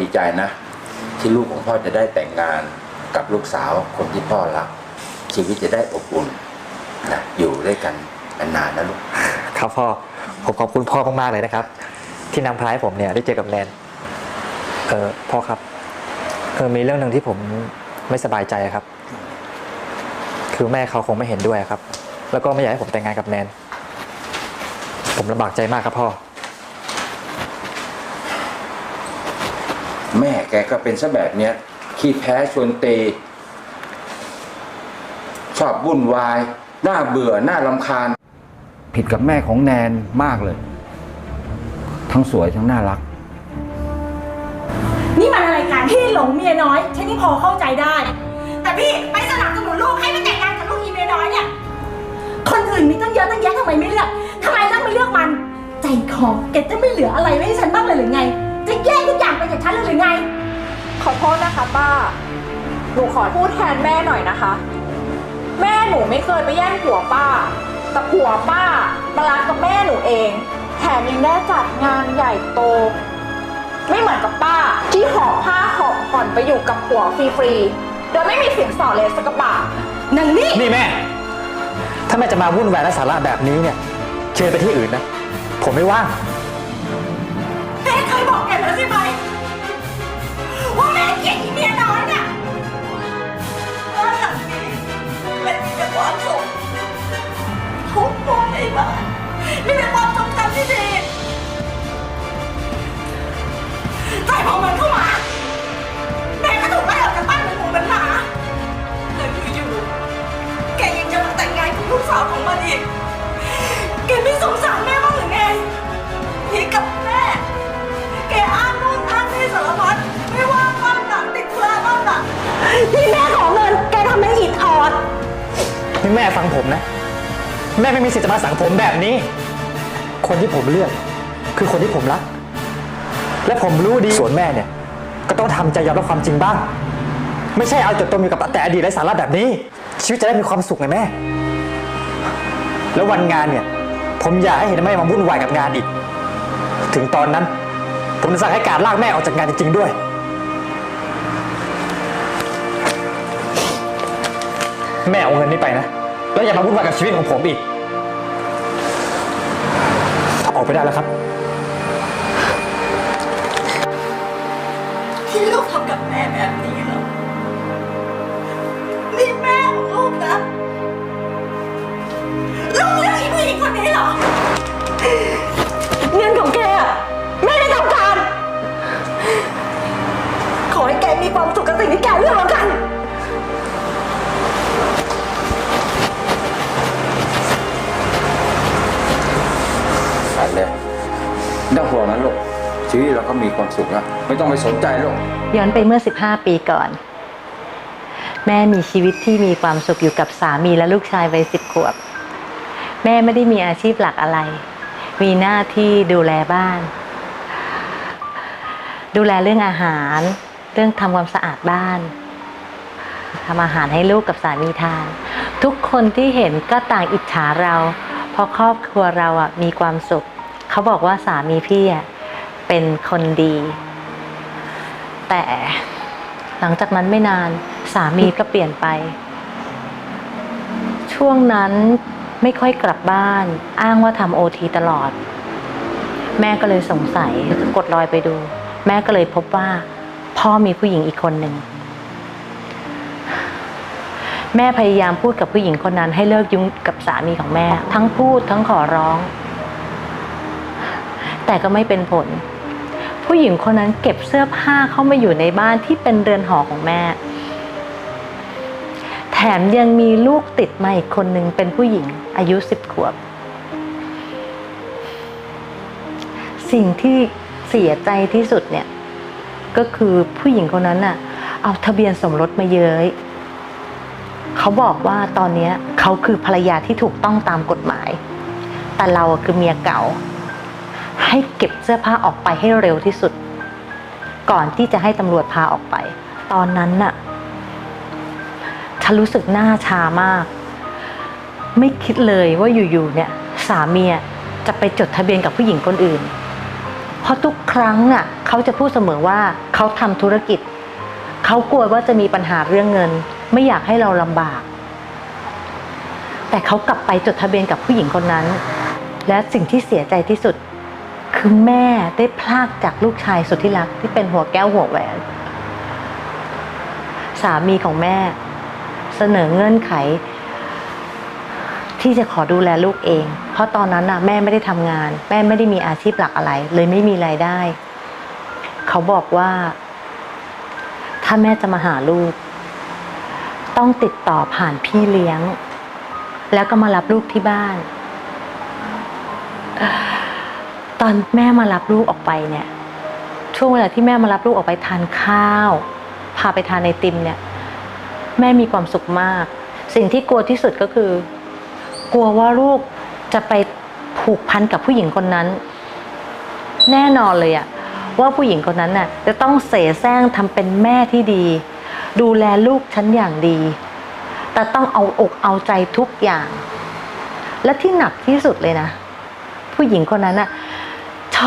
ดีใจนะ ที่ลูกของพ่อจะได้แต่งงานกับลูกสาวคนที่พ่อรัก ชีวิตจะได้อบอุ่นนะอยู่ด้วยกันนานๆนะลูกครับพ่อผมขอบคุณพ่อมากๆเลยนะครับ ที่นำพาให้ผมเนี่ยได้เจอกับแนนเออพ่อครับเออมีเรื่องหนึ่งที่ผมไม่สบายใจครับ คือแม่เขาคงไม่เห็นด้วยครับ แล้วก็ไม่อยากให้ผมแต่งงานกับแนน ผมลำบากใจมากครับพ่อ แม่แกก็เป็นซะแบบเนี้ยขี้แพ้ชวนเตชอบวุ่นวายน่าเบื่อน่ารำคาญ ผิดกับแม่ของแนนมากเลย ทั้งสวยทั้งน่ารัก นี่มันอะไรกันพี่หลงเมียน้อยฉันนี่พอเข้าใจได้ แต่พี่ไปสนับสนุนลูกให้ไปแต่งงานกับลูกอีเมียน้อยเนี่ยคนอื่นมีตั้งเยอะตั้งแยะทำไมไม่เลือกทำไมต้องไม่เลือกมัน ใจคอแกจะไม่เหลืออะไรไว้ให้ฉันบ้างเลยหรือไง จะแย่งทุกอย่างไปจากฉันเลยหรือไง ขอโทษนะคะป้า หนูขอพูดแทนแม่หน่อยนะคะ แม่หนูไม่เคยไปแย่งผัวป้า แต่ผัวป้ามารักกับแม่หนูเอง แถมยังได้จัดงานใหญ่โต ไม่เหมือนกับป้า ที่หอบผ้าหอบผ่อนไปอยู่กับผัวฟรีๆ โดยไม่มีสินสอดเลยสักกระบาทนางนี่ นี่แม่ ถ้าแม่จะมาวุ่นวายและสาระแบบนี้เนี่ย เชิญไปที่อื่นนะ ผมไม่ว่าง แม่เกลียดอีเมียน้อยเนี่ยบ้านหลังนี้เป็นมีแต่ความสุขทุกคนในบ้านมีแต่ความทรงจำที่ดีแต่พอมันเข้ามาแม่ก็ถูกไล่ออกจากบ้านเป็นหมูเป็นหมาแล้วอยู่ๆแกยังจะมาแต่งงานกับลูกสาวของมันอีกแกไม่สงสาร นี่แม่ฟังผมนะ แม่ไม่มีสิทธิ์จะมาสั่งผมแบบนี้ คนที่ผมเลือก คือคนที่ผมรัก และผมรู้ดีส่วนแม่เนี่ย ก็ต้องทำใจยอมรับความจริงบ้าง ไม่ใช่เอาจดจมอยู่กับแต่อดีตไร้สาระแบบนี้ ชีวิตจะได้มีความสุขไงแม่ แล้ววันงานเนี่ย ผมอยากให้เห็นแม่มาวุ่นวายกับงานอีก ถึงตอนนั้น ผมจะสั่งให้การลากแม่ออกจากงานจริงๆด้วย แม่เอาเงินนี้ไปนะ แล้วอย่ามาวุ่นวายกับชีวิตของผมอีกออกไปได้แล้วครับ เลยไม่ต้องห่วงนะลูกชีวิตเราก็มีความสุขแล้วไม่ต้องไปสนใจลูกย้อนไปเมื่อ 15 ปีก่อน แม่มีชีวิตที่มีความสุขอยู่กับสามีและลูกชายวัยสิบขวบ แม่ไม่ได้มีอาชีพหลักอะไร มีหน้าที่ดูแลบ้าน ดูแลเรื่องอาหาร เรื่องทำความสะอาดบ้านทำอาหารให้ลูกกับสามีทาน ทุกคนที่เห็นก็ต่างอิจฉาเรา เพราะครอบครัวเราอะมีความสุข เขาบอกว่าสามีพี่อะเป็นคนดี แต่หลังจากนั้นไม่นานสามีก็เปลี่ยนไป ช่วงนั้นไม่ค่อยกลับบ้าน อ้างว่าทำโอทีตลอด แม่ก็เลยสงสัยกดรอยไปดู แม่ก็เลยพบว่า พ่อมีผู้หญิงอีกคนหนึ่งแม่พยายามพูดกับผู้หญิงคนนั้นให้เลิกยุ่งกับสามีของแม่ ทั้งพูดทั้งขอร้อง แต่ก็ไม่เป็นผล ผู้หญิงคนนั้นเก็บเสื้อผ้าเข้ามาอยู่ในบ้านที่เป็นเรือนหอของแม่ แถมยังมีลูกติดมาอีกคนหนึ่งเป็นผู้หญิงอายุสิบขวบ สิ่งที่เสียใจที่สุดเนี่ย ก็คือผู้หญิงคนนั้นน่ะ เอาทะเบียนสมรสมาเย้ยเขาบอกว่าตอนนี้เขาคือภรรยาที่ถูกต้องตามกฎหมาย แต่เราคือเมียเก่า ให้เก็บเสื้อผ้าออกไปให้เร็วที่สุด ก่อนที่จะให้ตำรวจพาออกไป ตอนนั้นน่ะฉันรู้สึกหน้าชามาก ไม่คิดเลยว่าอยู่ๆเนี่ย สามีจะไปจดทะเบียนกับผู้หญิงคนอื่น เพราะทุกครั้งน่ะเขาจะพูดเสมอว่าเขาทำธุรกิจ เขากลัวว่าจะมีปัญหาเรื่องเงิน ไม่อยากให้เราลำบาก แต่เขากลับไปจดทะเบียนกับผู้หญิงคนนั้น และสิ่งที่เสียใจที่สุด คือแม่ได้พลากจากลูกชายสุดที่รักที่เป็นหัวแก้วหัวแหวน สามีของแม่ เสนอเงื่อนไข ที่จะขอดูแลลูกเอง เพราะตอนนั้นน่ะแม่ไม่ได้ทำงาน แม่ไม่ได้มีอาชีพหลักอะไร เลยไม่มีรายได้ เขาบอกว่า ถ้าแม่จะมาหาลูก ต้องติดต่อผ่านพี่เลี้ยง แล้วก็มารับลูกที่บ้าน ตอนแม่มารับลูกออกไปเนี่ย ช่วงเวลาที่แม่มารับลูกออกไปทานข้าว พาไปทานไอติมเนี่ย แม่มีความสุขมาก สิ่งที่กลัวที่สุดก็คือ กลัวว่าลูกจะไปผูกพันกับผู้หญิงคนนั้น แน่นอนเลยอะว่าผู้หญิงคนนั้นน่ะ จะต้องเสแสร้งทำเป็นแม่ที่ดี ดูแลลูกฉันอย่างดี แต่ต้องเอาอกเอาใจทุกอย่าง และที่หนักที่สุดเลยนะ ผู้หญิงคนนั้นน่ะ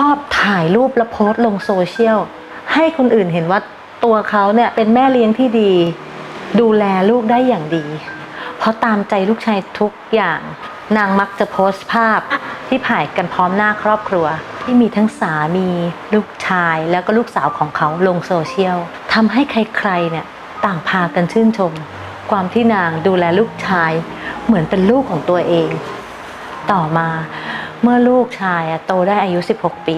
อบถ่ายรูปแล้วโพสต์ลงโซเชียลให้คนอื่นเห็นว่าตัวเขาเนี่ยเป็นแม่เลี้ยงที่ดี ดูแลลูกได้อย่างดี เพราะตามใจลูกชายทุกอย่างนางมักจะโพสต์ภาพที่ถ่ายกันพร้อมหน้าครอบครัว ที่มีทั้งสามีลูกชายแล้วก็ลูกสาวของเขาลงโซเชียลทำให้ใครๆเนี่ยต่างพากันชื่นชม ความที่นางดูแลลูกชายเหมือนเป็นลูกของตัวเอง ต่อมา เมื่อลูกชายโตได้อายุ 16 ปี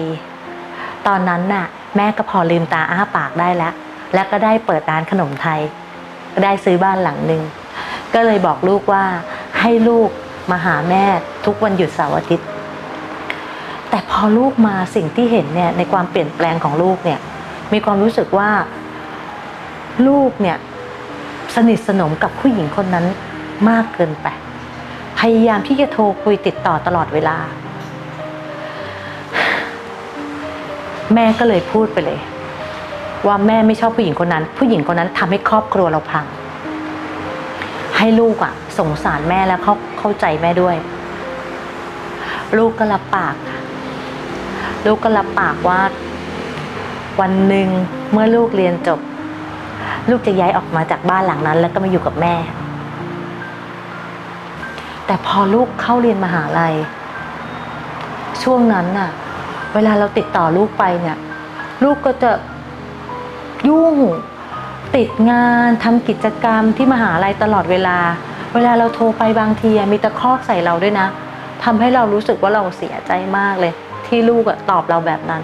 ตอนนั้นน่ะ แม่ก็พอลืมตาอ้าปากได้แล้ว และก็ได้เปิดร้านขนมไทยก็ได้ซื้อบ้านหลังหนึ่ง ก็เลยบอกลูกว่าให้ลูกมาหาแม่ทุกวันหยุดเสาร์อาทิตย์ แต่พอลูกมาสิ่งที่เห็นเนี่ยในความเปลี่ยนแปลงของลูกเนี่ย มีความรู้สึกว่า ลูกเนี่ยสนิทสนมกับผู้หญิงคนนั้นมากเกินไปพยายามที่จะโทรคุยติดต่อตลอดเวลา แม่ก็เลยพูดไปเลย ว่าแม่ไม่ชอบผู้หญิงคนนั้น ผู้หญิงคนนั้นทำให้ครอบครัวเราพัง ให้ลูกอะสงสารแม่และเข้าเข้าใจแม่ด้วย ลูกก็รับปาก ลูกก็รับปากว่า วันหนึ่งเมื่อลูกเรียนจบ ลูกจะย้ายออกมาจากบ้านหลังนั้น แล้วก็มาอยู่กับแม่ แต่พอลูกเข้าเรียนมหาลัยช่วงนั้นน่ะ เวลาเราติดต่อลูกไปเนี่ย ลูกก็จะยุ่งติดงานทำกิจกรรมที่มหาลัยตลอดเวลา เวลาเราโทรไปบางทีมีตะคอกใส่เราด้วยนะทำให้เรารู้สึกว่าเราเสียใจมากเลย ที่ลูกตอบเราแบบนั้น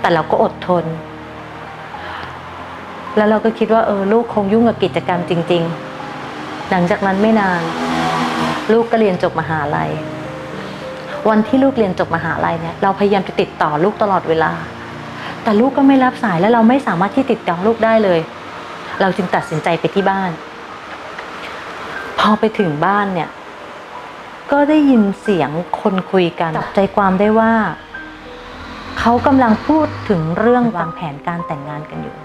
แต่เราก็อดทน แล้วเราก็คิดว่าเออลูกคงยุ่งกับกิจกรรมจริง ๆ หลังจากนั้นไม่นาน ลูกก็เรียนจบมหาลัย วันที่ลูกเรียนจบมหาลัยเนี่ยเราพยายามจะติดต่อลูกตลอดเวลา แต่ลูกก็ไม่รับสายและเราไม่สามารถที่ติดต่อลูกได้เลย เราจึงตัดสินใจไปที่บ้าน พอไปถึงบ้านเนี่ย ก็ได้ยินเสียงคนคุยกันจับใจความได้ว่าเขากำลังพูดถึงเรื่องวางแผนการแต่งงานกันอยู่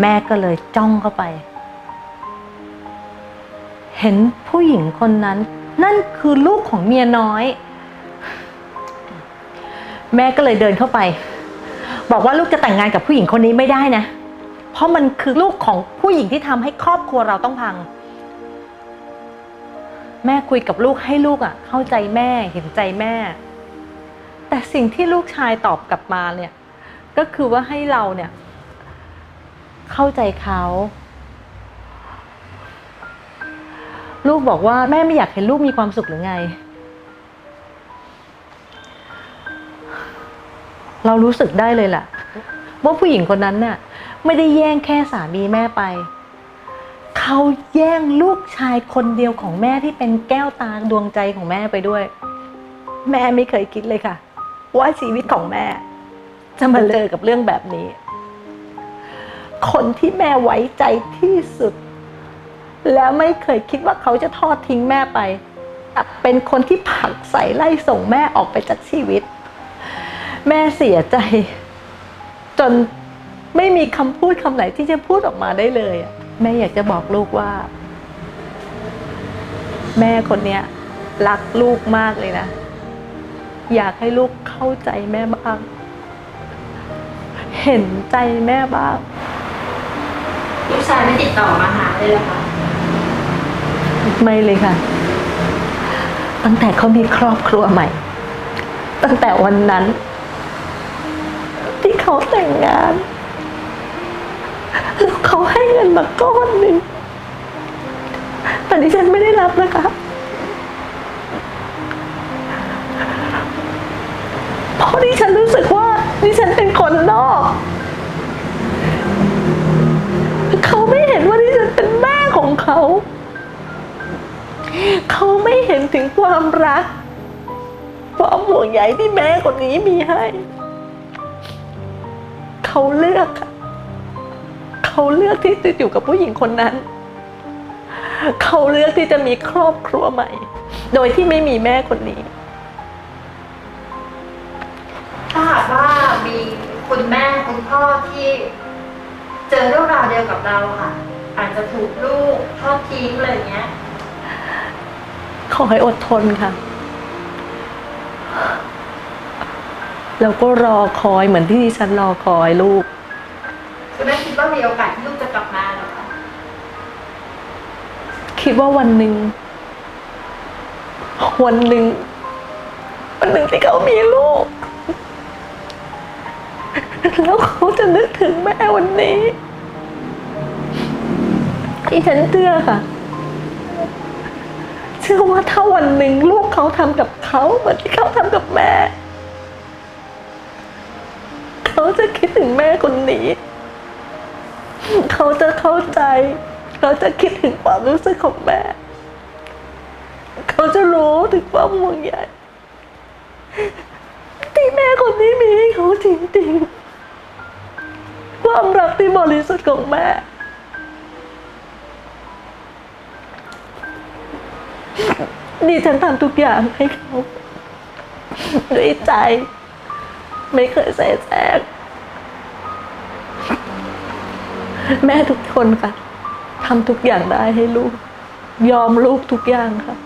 แม่ก็เลยจ้องเข้าไป เห็นผู้หญิงคนนั้น นั่นคือลูกของเมียน้อย แม่ก็เลยเดินเข้าไป บอกว่าลูกจะแต่งงานกับผู้หญิงคนนี้ไม่ได้นะ เพราะมันคือลูกของผู้หญิงที่ทำให้ครอบครัวเราต้องพัง แม่คุยกับลูกให้ลูกอะ เข้าใจแม่เห็นใจแม่ แต่สิ่งที่ลูกชายตอบกลับมาเนี่ย ก็คือว่าให้เราเนี่ย เข้าใจเขา ลูกบอกว่าแม่ไม่อยากเห็นลูกมีความสุขหรือไง เรารู้สึกได้เลยล่ะ ว่าผู้หญิงคนนั้นน่ะ ไม่ได้แย่งแค่สามีแม่ไป เขาแย่งลูกชายคนเดียวของแม่ที่เป็นแก้วตาดวงใจของแม่ไปด้วย แม่ไม่เคยคิดเลยค่ะ ว่าชีวิตของแม่ จะมาเจอกับเรื่องแบบนี้ คนที่แม่ไว้ใจที่สุด แล้วไม่เคยคิดว่าเขาจะทอดทิ้งแม่ไปเป็นคนที่ผลักใส่ไล่ส่งแม่ออกไปจากชีวิต แม่เสียใจ จนไม่มีคำพูดคำไหนที่จะพูดออกมาได้เลยอะแม่อยากจะบอกลูกว่า แม่คนนี้รักลูกมากเลยนะ อยากให้ลูกเข้าใจแม่บ้าง เห็นใจแม่บ้างลูกชายไม่ติดต่อมาหาเลยเหรอคะ ไม่เลยค่ะ ตั้งแต่เขามีครอบครัวใหม่ ตั้งแต่วันนั้น ที่เขาแต่งงานแล้วเขาให้เงินมาก้อนหนึ่งแต่ดิฉันไม่ได้รับนะคะเพราะดิฉันรู้สึกว่าดิฉันเป็นคนนอก เขาไม่เห็นถึงความรักความห่วงใยที่แม่คนนี้มีให้ เขาเลือกเขาเลือกที่จะอยู่กับผู้หญิงคนนั้น เขาเลือกที่จะมีครอบครัวใหม่ โดยที่ไม่มีแม่คนนี้ ถ้าหากว่ามีคุณแม่คุณพ่อที่เจอเรื่องราวเดียวกับเราค่ะ อาจจะถูกลูกทอดทิ้งอะไรอย่างเงี้ย ขอให้อดทนค่ะ แล้วก็รอคอยเหมือนที่ดิฉันรอคอยลูกคุณแม่คิดว่ามีโอกาสที่ลูกจะกลับมาเหรอคะคิดว่าวันหนึ่งวันหนึ่งวันหนึ่งที่เขามีลูก แล้วเขาจะนึกถึงแม่วันนี้ที่ฉันเชื่อค่ะ เชื่อว่าถ้าวันหนึ่งลูกเขาทำกับเขาเหมือนที่เขาทำกับแม่ เขาจะคิดถึงแม่คนนี้ เขาจะเข้าใจ เขาจะคิดถึงความรู้สึกของแม่ เขาจะรู้ถึงความห่วงใยที่แม่คนนี้มีให้เขาจริงๆ ความรักที่บริสุทธิ์ของแม่ ดิฉันทำทุกอย่างให้เขาด้วยใจ ไม่เคยใส่แสงแม่ทุกคนค่ะทำทุกอย่างได้ให้ลูก ยอมลูกทุกอย่างค่ะ